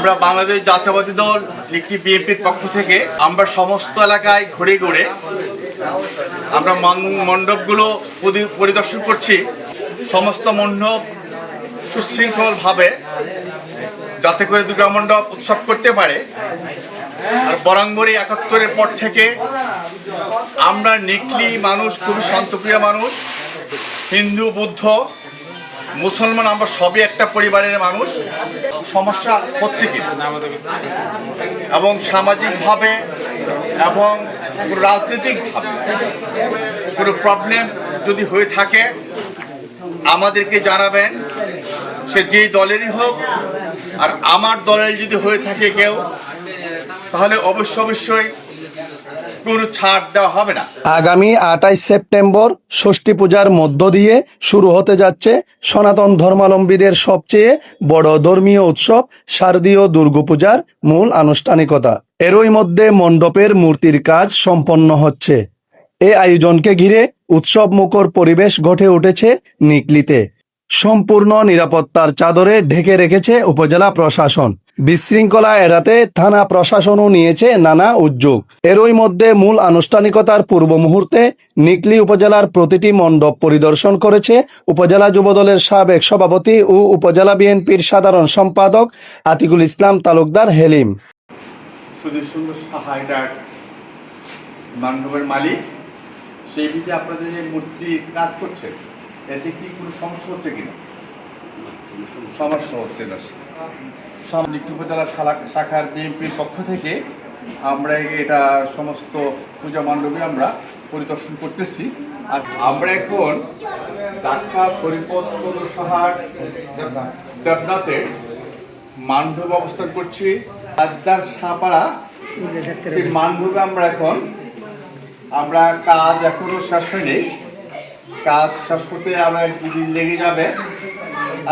আমরা বাংলাদেশ জাতীয়বাদী দল লিখি বিএনপির পক্ষ থেকে আমরা সমস্ত এলাকায় ঘুরে ঘুরে আমরা মণ্ডপগুলো পরিদর্শন করছি। সমস্ত মণ্ডপ সুশৃঙ্খলভাবে যাতে করে দুর্গা মণ্ডপ উৎসব করতে পারে। আর বরাঙ্গরি একাত্তরের পর থেকে আমরা নিকলি মানুষ, খুবই শান্তপ্রিয় মানুষ, হিন্দু, বৌদ্ধ মুসলমান, আমরা সবই একটা পরিবারের মানুষ। সমস্যা হচ্ছে কি? এবং সামাজিকভাবে এবং রাজনৈতিকভাবে কোনো প্রবলেম যদি হয়ে থাকে, আমাদেরকে জানাবেন, সে যেই দলেরই হোক, আর আমার দলের যদি হয়ে থাকে কেউ, তাহলে অবশ্য অবশ্যই কোনো ছাড় দেওয়া হবে না। আগামী আটাইশ সেপ্টেম্বর ষষ্ঠী পূজার মধ্য দিয়ে শুরু হতে যাচ্ছে সনাতন ধর্মাবলম্বীদের সবচেয়ে বড় ধর্মীয় উৎসব শারদীয় দুর্গাপূজার মূল আনুষ্ঠানিকতা। এরই মধ্যে মণ্ডপের মূর্তির কাজ সম্পন্ন হচ্ছে। এ আয়োজনকে ঘিরে উৎসব মুখর পরিবেশ গঠে উঠেছে নিকলিতে। সম্পূর্ণ নিরাপত্তার চাদরে ঢেকে রেখেছে উপজেলা প্রশাসন। বিশৃঙ্খলা এড়াতে থানা প্রশাসনও নিয়েছে নানা উদ্যোগ। এরই মধ্যে মূল আনুষ্ঠানিকতার পূর্ব মুহূর্তে নিকলি উপজেলার প্রতিটি মণ্ডপ পরিদর্শন করেছে উপজেলা যুবদলের সাবেক সভাপতি ও উপজেলা বিএনপির সাধারণ সম্পাদক আতিকুল ইসলাম তালুকদার হেলিম। মান্ডবের মালিক সেই ভিত্তিতে আপনাদের যে মূর্তি কাজ করছে? এতে কি কোনো সমস্যা হচ্ছে কিনা? সমস্যা হচ্ছে না। সামনে উপজেলা শাখার বিএনপির পক্ষ থেকে আমরা এটা সমস্ত পূজা মণ্ডপে আমরা পরিদর্শন করতেছি। আর আমরা এখন ঢাকা হরিপদ পৌরসভার দেবনাথে মান্ডব অবস্থান করছি। রাজদার সাপাড়া, সেই মান্ডবে আমরা এখন আমরা কাজ এখনও শেষ হয়নি। কাজ শেষ করতে আমরা দুদিন লেগে যাবে।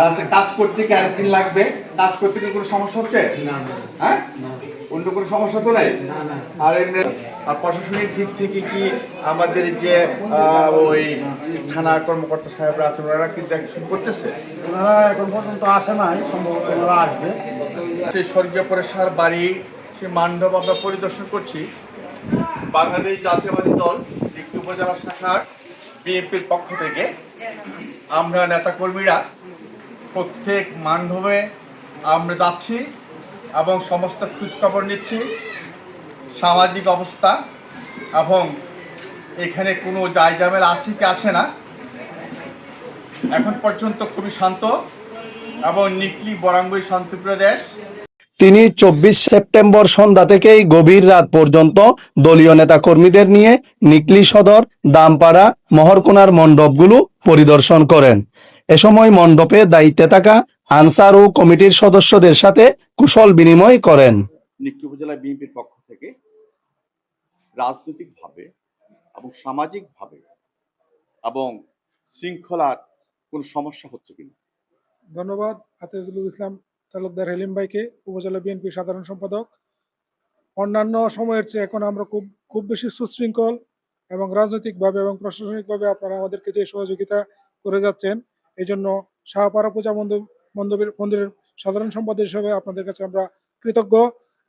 আর কাজ করতে কি আরেকদিন লাগবে? কাজ করতে কি কোনো সমস্যা হচ্ছে? হ্যাঁ? অন্য কোনো সমস্যা তো নাই? আর এমনি আর প্রশাসনিক দিক থেকে কি আমাদের যে ওই থানা কর্মকর্তা সাহেবরা আছেন ওনারা কি দেখছেন করতেছে? ওনারা এখন পর্যন্ত আসে নাই সম্ভবত ওনারা আসবে। সেই স্বর্গীয় পরেশার বাড়ি সেই মান্ডব আমরা পরিদর্শন করছি। বাংলাদেশ জাতীয়বাদী দল একটি উপজেলা শাখার বিএনপির পক্ষ থেকে। আমরা নেতাকর্মীরা প্রত্যেক মান্ডবে আমরা যাচ্ছি এবং সমস্ত খোঁজখবর নিচ্ছি, সামাজিক অবস্থা এবং এখানে কোনো জায়জামেল আছে কি আছে না। এখন পর্যন্ত খুবই শান্ত এবং নিকলি বরাঙ্গই শান্তিপ্রিয় দেশ। তিনি চব্বিশ সেপ্টেম্বর সন্ধ্যা থেকেই গভীর রাত পর্যন্ত দলীয় নেতা কর্মীদের নিয়ে নিকলি সদর, দামপাড়া, মহরকোনার মণ্ডপগুলো পরিদর্শন করেন। এ সময় মণ্ডপে দায়িত্বে থাকা আনসার ও কমিটির সদস্যদের সাথে কুশল বিনিময় করেন। উপজেলা বিএনপির পক্ষ থেকে রাজনৈতিকভাবে এবং সামাজিকভাবে এবং শৃঙ্খলার কোনো সমস্যা হচ্ছে কিনা? ধন্যবাদ আতিকুল ইসলাম তালুকদার হেলিম ভাইকে উপজেলা বিএনপির সাধারণ সম্পাদক। অন্যান্য সময়ের চেয়ে এখন আমরা খুব খুব বেশি সুশৃঙ্খল এবং রাজনৈতিকভাবে এবং প্রশাসনিকভাবে আপনারা আমাদেরকে যে সহযোগিতা করে যাচ্ছেন এই জন্য শাহপাড়া পূজা মন্দির, মন্দিরের মন্দিরের সাধারণ সম্পাদক হিসেবে আপনাদের কাছে আমরা কৃতজ্ঞ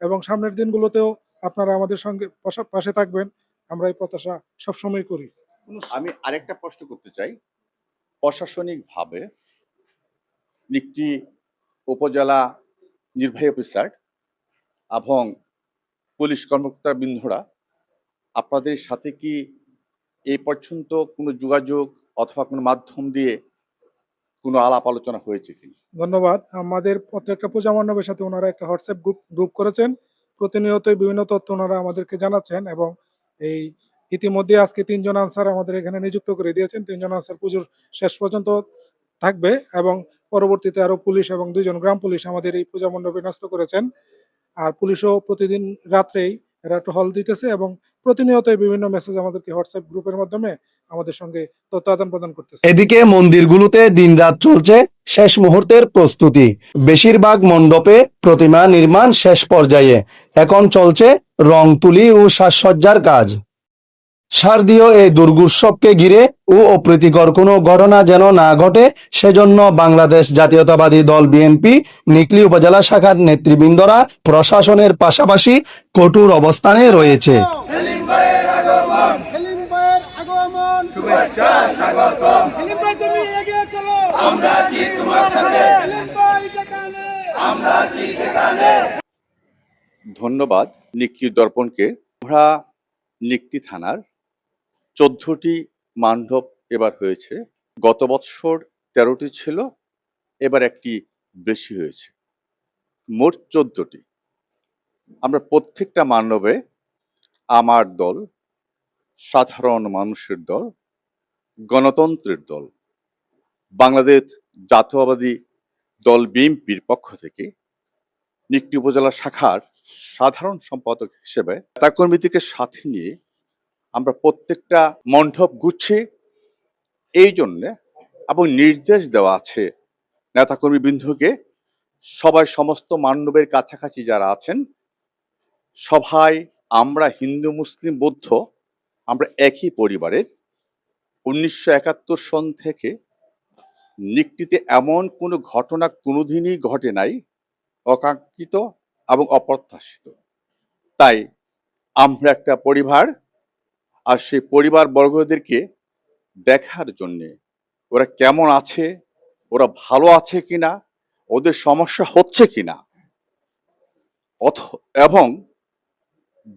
এবং সামনের দিনগুলোতেও আপনারা আমাদের সঙ্গে পাশে থাকবেন। আমরা এই প্রত্যাশা সবসময় করি। আমি আরেকটা প্রশ্ন করতে চাই। প্রশাসনিকভাবে একটি উপজেলা নির্বাহী অফিসার এবং পুলিশ কর্মকর্তা বৃন্দরা, আপনাদের সাথে কি এই পর্যন্ত কোনো যোগাযোগ অথবা কোনো মাধ্যম দিয়ে কোনো আলাপ আলোচনা হয়েছে কি ধন্যবাদ। আমাদের প্রত্যেকটা পূজা মণ্ডপের সাথে ওনারা একটা হোয়াটসঅ্যাপ গ্রুপ গ্রুপ করেছেন। প্রতিনিয়তই বিভিন্ন তথ্য ওনারা আমাদেরকে জানাচ্ছেন এবং এই ইতিমধ্যে আজকে তিনজন আনসার আমাদের এখানে নিযুক্ত করে দিয়েছেন। তিনজন আনসার পুজোর শেষ পর্যন্ত থাকবে এবং পরবর্তীতে আরও পুলিশ এবং দুইজন গ্রাম পুলিশ আমাদের এই পূজা মণ্ডপে ন্যস্ত করেছেন। আর পুলিশও প্রতিদিন রাত্রেই এরা একটা হল দিতেছে এবং প্রতিনিয়ত বিভিন্ন মেসেজ আমাদেরকে হোয়াটসঅ্যাপ গ্রুপের মাধ্যমে আমাদের সঙ্গে তথ্য আদান প্রদান করতেছে। এদিকে মন্দিরগুলোতে দিনরাত চলছে শেষ মুহূর্তের প্রস্তুতি। বেশিরভাগ মণ্ডপে প্রতিমা নির্মাণ শেষ পর্যায়ে। এখন চলছে রং তুলি ও সাজসজ্জার কাজ। শারদীয় এই দুর্গোৎসবকে ঘিরে ও অপ্রীতিকর কোনো ঘটনা যেন না ঘটে সেজন্য বাংলাদেশ জাতীয়তাবাদী দল বিএনপি নিকলি উপজেলা শাখার নেতৃবৃন্দরা প্রশাসনের পাশাপাশি কঠোর অবস্থানে রয়েছে। ধন্যবাদ নিক্কি দর্পণকে। আমরা নিক্কি থানার চোদ্দটি মান্ডব এবার হয়েছে। গত বৎসর তেরোটি ছিল, এবার একটি বেশি হয়েছে। মোট চোদ্দটি। আমরা প্রত্যেকটা মান্ডবে আমার দল, সাধারণ মানুষের দল, গণতন্ত্রের দল, বাংলাদেশ জাতীয়বাদী দল বিএনপির পক্ষ থেকে, নিকটি উপজেলা শাখার সাধারণ সম্পাদক হিসেবে নেতা কর্মীদেরকে সাথে নিয়ে আমরা প্রত্যেকটা মণ্ডপ গুছি, এই জন্যে এবং নির্দেশ দেওয়া আছে নেতাকর্মী বৃন্দকে, সবাই সমস্ত মান্ডবের কাছাকাছি যারা আছেন সবাই আমরা হিন্দু, মুসলিম, বৌদ্ধ, আমরা একই পরিবারের উনিশশো একাত্তর সন থেকে নিকটিতে এমন কোনো ঘটনা কোনোদিনই ঘটে নাই, অকাঙ্ক্ষিত এবং অপ্রত্যাশিত। তাই আমরা একটা পরিবার আর সেই পরিবার বর্গদেরকে দেখার জন্যে ওরা কেমন আছে, ওরা ভালো আছে কিনা, ওদের সমস্যা হচ্ছে কিনা। অথ, এবং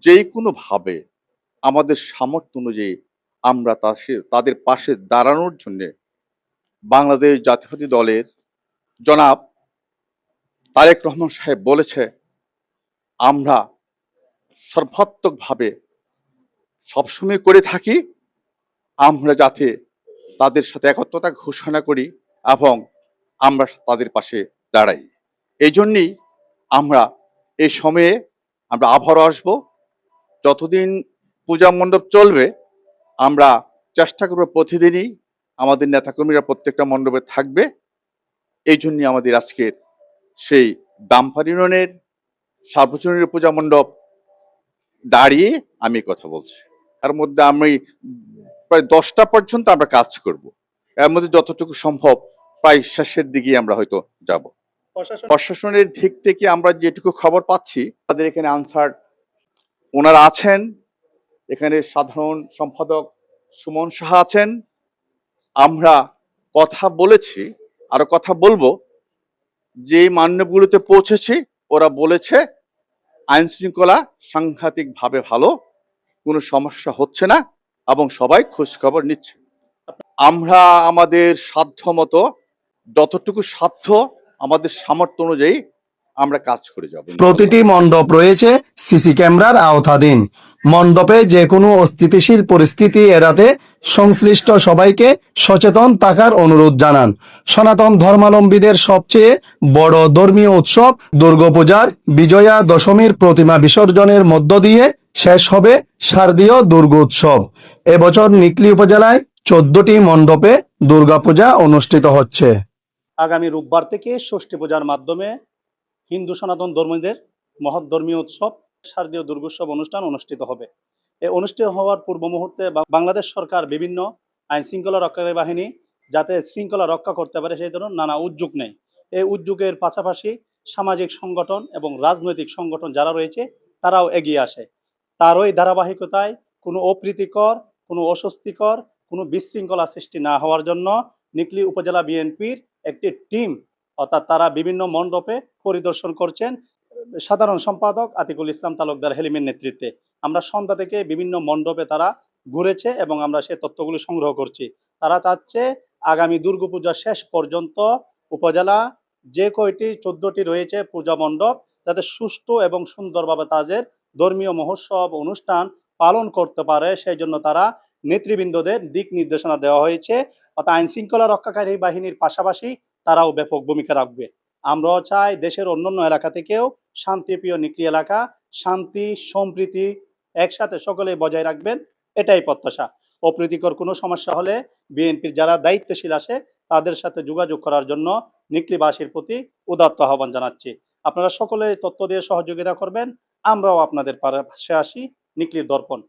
যে কোনো ভাবে আমাদের সামর্থ্য অনুযায়ী আমরা তাদের পাশে দাঁড়ানোর জন্যে বাংলাদেশ জাতীয়তাবাদী দলের জনাব তারেক রহমান সাহেব বলেছে, আমরা সর্বাত্মকভাবে সবসময় করে থাকি। আমরা যাতে তাদের সাথে একত্রতা ঘোষণা করি এবং আমরা তাদের পাশে দাঁড়াই। এই জন্যেই আমরা এই সময়ে আমরা আবারও আসব। যতদিন পূজা মণ্ডপ চলবে, আমরা চেষ্টা করব প্রতিদিনই আমাদের নেতাকর্মীরা প্রত্যেকটা মণ্ডপে থাকবে। এই জন্যই আমাদের আজকের সেই দামপার ইউনিয়নের সার্বজনীন পূজা মণ্ডপ দাঁড়িয়ে আমি কথা বলছি। এর মধ্যে আমি প্রায় দশটা পর্যন্ত আমরা কাজ করব। এর মধ্যে যতটুকু সম্ভব প্রায় শেষের দিকে আমরা হয়তো যাব। প্রশাসনের দিক থেকে আমরা যেটুকু খবর পাচ্ছি তাদের এখানে আনসার ওনারা আছেন। এখানে সাধারণ সম্পাদক সুমন সাহা আছেন। আমরা কথা বলেছি আরও কথা বলব। যে মান্যবগুলোতে পৌঁছেছি ওরা বলেছে আইন শৃঙ্খলা সাংঘাতিকভাবে ভালো। কোনো সমস্যা হচ্ছে না এবং সবাই খোঁজখবর নিচ্ছে। আমরা আমাদের সাধ্য মতো যতটুকু সাধ্য আমাদের সামর্থ্য অনুযায়ী আমরা কাজ করে যাব। প্রতিটি মণ্ডপ রয়েছে সিসি ক্যামেরার আওতাধীন। মণ্ডপে যে কোনো অস্থিতিশীল পরিস্থিতি এড়াতে সংশ্লিষ্ট সবাইকে সচেতন থাকার অনুরোধ জানান। সনাতন ধর্মাবলম্বীদের সবচেয়ে বড় ধর্মীয় উৎসব দুর্গাপূজার বিজয়া দশমীর প্রতিমা বিসর্জনের মধ্য দিয়ে শেষ হবে শারদীয় দুর্গোৎসব এবছর নিকলি উপজেলায় চোদ্দটি মণ্ডপে দুর্গাপূজা অনুষ্ঠিত হচ্ছে। আগামী রোববার থেকে ষষ্ঠী পূজার মাধ্যমে হিন্দু সনাতন ধর্মীদের মহৎ ধর্মীয় উৎসব, শারদীয় দুর্গোৎসব অনুষ্ঠান অনুষ্ঠিত হবে। এই অনুষ্ঠিত হওয়ার পূর্ব মুহূর্তে বাংলাদেশ সরকার বিভিন্ন আইন শৃঙ্খলা রক্ষাকারী বাহিনী যাতে শৃঙ্খলা রক্ষা করতে পারে সেই ধরনের নানা উদ্যোগ নেয়। এই উদ্যোগের পাশাপাশি সামাজিক সংগঠন এবং রাজনৈতিক সংগঠন যারা রয়েছে, তারাও এগিয়ে আসে। তারই ধারাবাহিকতায় কোনো অপ্রীতিকর, কোনো অস্বস্তিকর, কোনো বিশৃঙ্খলা সৃষ্টি না হওয়ার জন্য নিকলি উপজেলা বিএনপির একটি টিম, অর্থাৎ তারা বিভিন্ন মণ্ডপে পরিদর্শন করছেন সাধারণ সম্পাদক আতিকুল ইসলাম তালুকদার হেলিমের নেতৃত্বে। আমরা সন্ধ্যা থেকে বিভিন্ন মণ্ডপে তারা ঘুরেছে এবং আমরা সে তথ্যগুলো সংগ্রহ করছি। তারা চাচ্ছে আগামী দুর্গাপূজা শেষ পর্যন্ত উপজেলা যে কয়টি, চোদ্দটি রয়েছে পূজা মণ্ডপ, যাতে সুষ্ঠু এবং সুন্দরভাবে তাদের ধর্মীয় মহোৎসব অনুষ্ঠান পালন করতে পারে, সেই জন্য তারা নেতৃবৃন্দদের দিক নির্দেশনা দেওয়া হয়েছে। অর্থাৎ আইন শৃঙ্খলা রক্ষাকারী বাহিনীর পাশাপাশি তারাও ব্যাপক ভূমিকা রাখবে। আমরাও চাই দেশের অন্যান্য এলাকা থেকেও শান্তিপ্রিয় নিক্রি এলাকা, শান্তি, সম্প্রীতি একসাথে সকলে বজায় রাখবেন, এটাই প্রত্যাশা। অপ্রীতিকর কোনো সমস্যা হলে বিএনপির যারা দায়িত্বশীল আসে তাদের সাথে যোগাযোগ করার জন্য নিকলিবাসীর প্রতি উদাত্ত আহ্বান জানাচ্ছি। আপনারা সকলে তথ্য দিয়ে সহযোগিতা করবেন, আমরাও আপনাদের পাশে আসি নিকলির দর্পণ।